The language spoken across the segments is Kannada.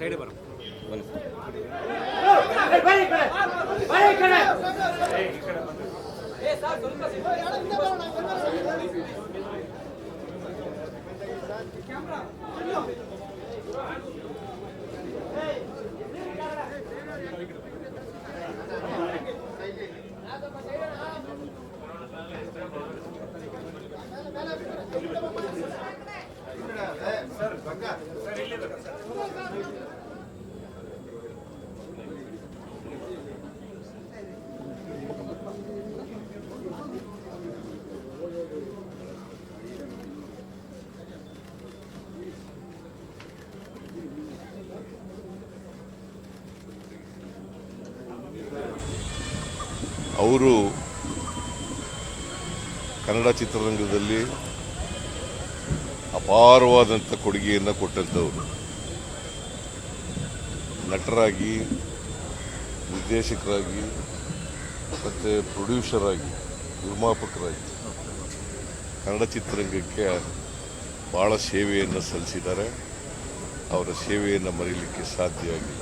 ಸೈಡ್ ಬರೋ ಬನ್ನಿ ಅವರು ಕನ್ನಡ ಚಿತ್ರರಂಗದಲ್ಲಿ ಅಪಾರವಾದಂಥ ಕೊಡುಗೆಯನ್ನು ಕೊಟ್ಟಂಥವ್ರು. ನಟರಾಗಿ, ನಿರ್ದೇಶಕರಾಗಿ, ಮತ್ತು ಪ್ರೊಡ್ಯೂಸರ್ ಆಗಿ ನಿರ್ಮಾಪಕರಾಗಿ ಕನ್ನಡ ಚಿತ್ರರಂಗಕ್ಕೆ ಭಾಳ ಸೇವೆಯನ್ನು ಸಲ್ಲಿಸಿದ್ದಾರೆ. ಅವರ ಸೇವೆಯನ್ನು ಮರೀಲಿಕ್ಕೆ ಸಾಧ್ಯ ಆಗಿಲ್ಲ.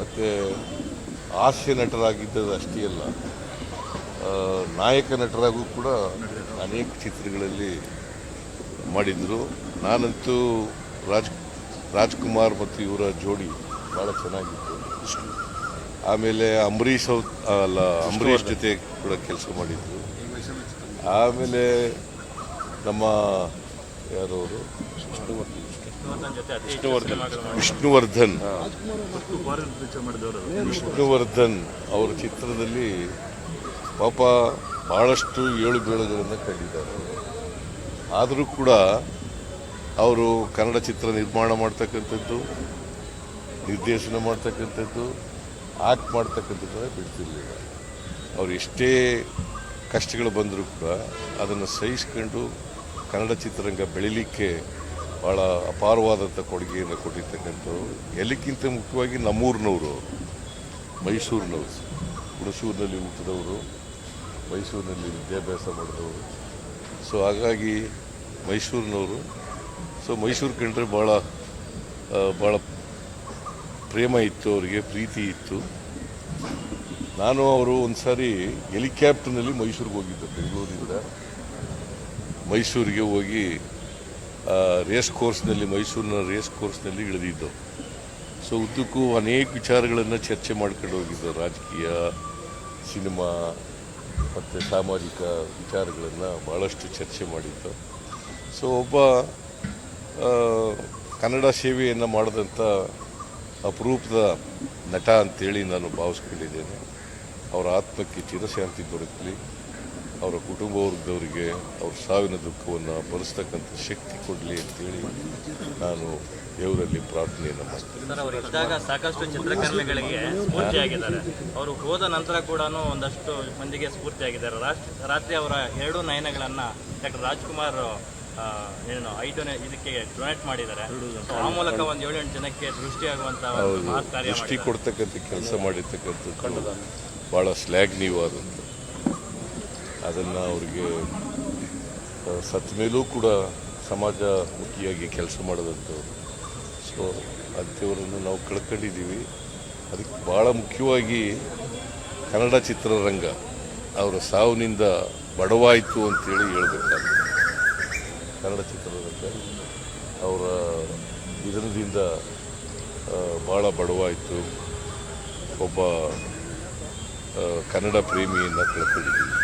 ಮತ್ತು ಹಾಸ್ಯ ನಟರಾಗಿದ್ದದ್ದು ಅಷ್ಟೇ ಅಲ್ಲ. ನಾಯಕ ನಟರಾಗೂ ಕೂಡ ಅನೇಕ ಚಿತ್ರಗಳಲ್ಲಿ ಮಾಡಿದರು. ನಾನಂತೂ ರಾಜ್ ರಾಜ್ಕುಮಾರ್ ಮತ್ತು ಇವರ ಜೋಡಿ ಭಾಳ ಚೆನ್ನಾಗಿತ್ತು. ಆಮೇಲೆ ಅಂಬರೀಷ್ ಅವ್ರ ಅಲ್ಲ ಅಂಬರೀಷ್ ಜೊತೆ ಕೂಡ ಕೆಲಸ ಮಾಡಿದ್ರು. ಆಮೇಲೆ ನಮ್ಮ ಯಾರವರು ವಿಷ್ಣುವರ್ಧನ್. ವಿಷ್ಣುವರ್ಧನ್ ಅವರ ಚಿತ್ರದಲ್ಲಿ ಪಾಪ ಭಾಳಷ್ಟು ಏಳು ಬೀಳುಗಳನ್ನು ಕಂಡಿದ್ದಾರೆ. ಆದರೂ ಕೂಡ ಅವರು ಕನ್ನಡ ಚಿತ್ರ ನಿರ್ಮಾಣ ಮಾಡ್ತಕ್ಕಂಥದ್ದು, ನಿರ್ದೇಶನ ಮಾಡ್ತಕ್ಕಂಥದ್ದು, ಆಕ್ಟ್ ಮಾಡ್ತಕ್ಕಂಥದ್ದು ಬಿಡ್ತಿರ್ಲಿಲ್ಲ. ಅವ್ರು ಎಷ್ಟೇ ಕಷ್ಟಗಳು ಬಂದರೂ ಕೂಡ ಅದನ್ನು ಸಹಿಸ್ಕೊಂಡು ಕನ್ನಡ ಚಿತ್ರರಂಗ ಬೆಳಿಲಿಕ್ಕೆ ಭಾಳ ಅಪಾರವಾದಂಥ ಕೊಡುಗೆಯನ್ನು ಕೊಟ್ಟಿರ್ತಕ್ಕಂಥವ್ರು. ಎಲ್ಲಕ್ಕಿಂತ ಮುಖ್ಯವಾಗಿ ನಮ್ಮೂರಿನವರು, ಮೈಸೂರಿನವರು, ಹುಣಸೂರಿನಲ್ಲಿ ಹುಟ್ಟಿದವರು. ಮೈಸೂರಿನಲ್ಲಿ ವಿದ್ಯಾಭ್ಯಾಸ ಮಾಡಿದವರು. ಸೊ ಹಾಗಾಗಿ ಮೈಸೂರಿನವರು ಸೊ ಮೈಸೂರು ಕಂಡ್ರೆ ಭಾಳ ಭಾಳ ಪ್ರೇಮ ಇತ್ತು, ಅವರಿಗೆ ಪ್ರೀತಿ ಇತ್ತು. ನಾನು, ಅವರು ಒಂದು ಸಾರಿ ಹೆಲಿಕ್ಯಾಪ್ಟರ್ನಲ್ಲಿ ಮೈಸೂರಿಗೆ ಹೋಗಿದ್ದೆ ಬೆಂಗಳೂರಿಂದ ಮೈಸೂರಿಗೆ ಹೋಗಿ ರೇಸ್ ಕೋರ್ಸ್ನಲ್ಲಿ, ಮೈಸೂರಿನ ರೇಸ್ ಕೋರ್ಸ್ನಲ್ಲಿ ಇಳಿದಿದ್ದು. ಸೊ ಉದ್ದಕ್ಕೂ ಅನೇಕ ವಿಚಾರಗಳನ್ನು ಚರ್ಚೆ ಮಾಡ್ಕೊಂಡು ಹೋಗಿದ್ದು, ರಾಜಕೀಯ, ಸಿನಿಮಾ ಮತ್ತು ಸಾಮಾಜಿಕ ವಿಚಾರಗಳನ್ನು ಭಾಳಷ್ಟು ಚರ್ಚೆ ಮಾಡಿದ್ದು. ಸೊ ಒಬ್ಬ ಕನ್ನಡ ಸೇವೆಯನ್ನು ಮಾಡಿದಂಥ ಅಪರೂಪದ ನಟ ಅಂತೇಳಿ ನಾನು ಭಾವಿಸ್ಕೊಂಡಿದ್ದೇನೆ. ಅವರ ಆತ್ಮಕ್ಕೆ ಚಿರಶಾಂತಿ ದೊರಕಲಿ. ಅವರ ಕುಟುಂಬ ವರ್ಗದವರಿಗೆ ಅವ್ರ ಸಾವಿನ ದುಃಖವನ್ನು ಭರಿಸ್ತಕ್ಕಂಥ ಶಕ್ತಿ ಕೊಡಲಿ ಅಂತೇಳಿ ನಾನು ದೇವರಲ್ಲಿ ಪ್ರಾರ್ಥನೆಯನ್ನು ಮಾಡ್ತೇನೆ ಸರ್ ಅವರು ಇದ್ದಾಗ ಸಾಕಷ್ಟು ಚಿತ್ರಕರ್ಮಿಗಳಿಗೆ ಸ್ಫೂರ್ತಿಯಾಗಿದ್ದಾರೆ ಅವರು ಹೋದ ನಂತರ ಕೂಡ ಒಂದಷ್ಟು ಮಂದಿಗೆ ಸ್ಫೂರ್ತಿಯಾಗಿದ್ದಾರೆ ರಾಷ್ಟ್ರ ರಾತ್ರಿ ಅವರ ಎರಡು ನಯನಗಳನ್ನ ಡಾಕ್ಟರ್ ರಾಜ್ಕುಮಾರ್ ಏನು ಐದು ಇದಕ್ಕೆ ಡೊನೇಟ್ ಮಾಡಿದ್ದಾರೆ. ಆ ಮೂಲಕ ಒಂದು ಏಳೆಂಟು ಜನಕ್ಕೆ ಒಂದು ಹೌದು. ಕಾರ್ಯ ದೃಷ್ಟಿ. ಕೊಡ್ತಕ್ಕಂಥ ಕೆಲಸ ಮಾಡಿರ್ತಕ್ಕಂಥದ್ದು ಭಾಳ ಶ್ಲಾಘನೀಯವಾದದ್ದು ಅದನ್ನು ಅವರಿಗೆ ಸತ್ತ ಮೇಲೂ ಕೂಡ ಸಮಾಜಮುಖಿಯಾಗಿ ಕೆಲಸ ಮಾಡಿದಂಥವ್ರು ಸೊ ಅಂಥವರನ್ನು ನಾವು ಕಳ್ಕೊಂಡಿದ್ದೀವಿ. ಅದಕ್ಕೆ ಭಾಳ ಮುಖ್ಯವಾಗಿ ಕನ್ನಡ ಚಿತ್ರರಂಗ ಅವರ ಸಾವಿನಿಂದ ಬಡವಾಯಿತು ಅಂತೇಳಿ ಹೇಳಬೇಕಾಗ್ತದೆ. ಕನ್ನಡ ಚಿತ್ರರಂಗ ಅವರ ನಿಧನದಿಂದ ಭಾಳ ಬಡವಾಯಿತು. ಒಬ್ಬ ಕನ್ನಡ ಪ್ರೇಮಿಯನ್ನು ಕಳ್ಕೊಂಡಿದ್ದೀವಿ.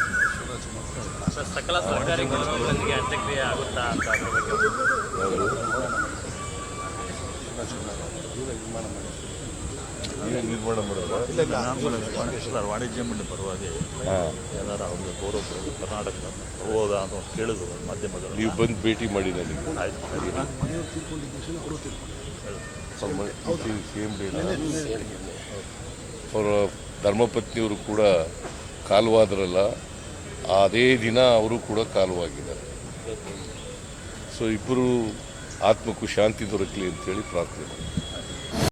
ಸರ್, ಸಕಲ ಸರ್ಕಾರಿ ಗೌರವಗಳೊಂದಿಗೆ ಅಂತ್ಯಕ್ರಿಯೆ ಆಗುತ್ತಾ ಅಂತ ಅದ್ರ ಬಗ್ಗೆ ಯಾರು? ನೀವೇ ನಿರ್ಮಾಣ ಮಾಡೋದ? ಸರ್ ವಾಣಿಜ್ಯ ಮಂಡಳಿ ಪರವಾಗಿ ಏನಾರ ಅವ್ರಿಗೆ ಗೌರವ ಕರ್ನಾಟಕ ಹೋದ ಅಂತ ಕೇಳಿದ್ರು ಮಾಧ್ಯಮದಲ್ಲಿ ನೀವು ಬಂದು ಭೇಟಿ ಮಾಡಿ ನನಗೆ ಸೇಮ್ ಅವರ ಧರ್ಮಪತ್ನಿಯವರು ಕೂಡ ಕಾಲವಾದ್ರಲ್ಲ. ಅದೇ ದಿನ ಅವರು ಕೂಡ ಕಾಲುವಾಗಿದ್ದಾರೆ. ಸೊ ಇಬ್ಬರು ಆತ್ಮಕ್ಕೂ ಶಾಂತಿ ದೊರಕಲಿ ಅಂತೇಳಿ ಪ್ರಾರ್ಥನೆ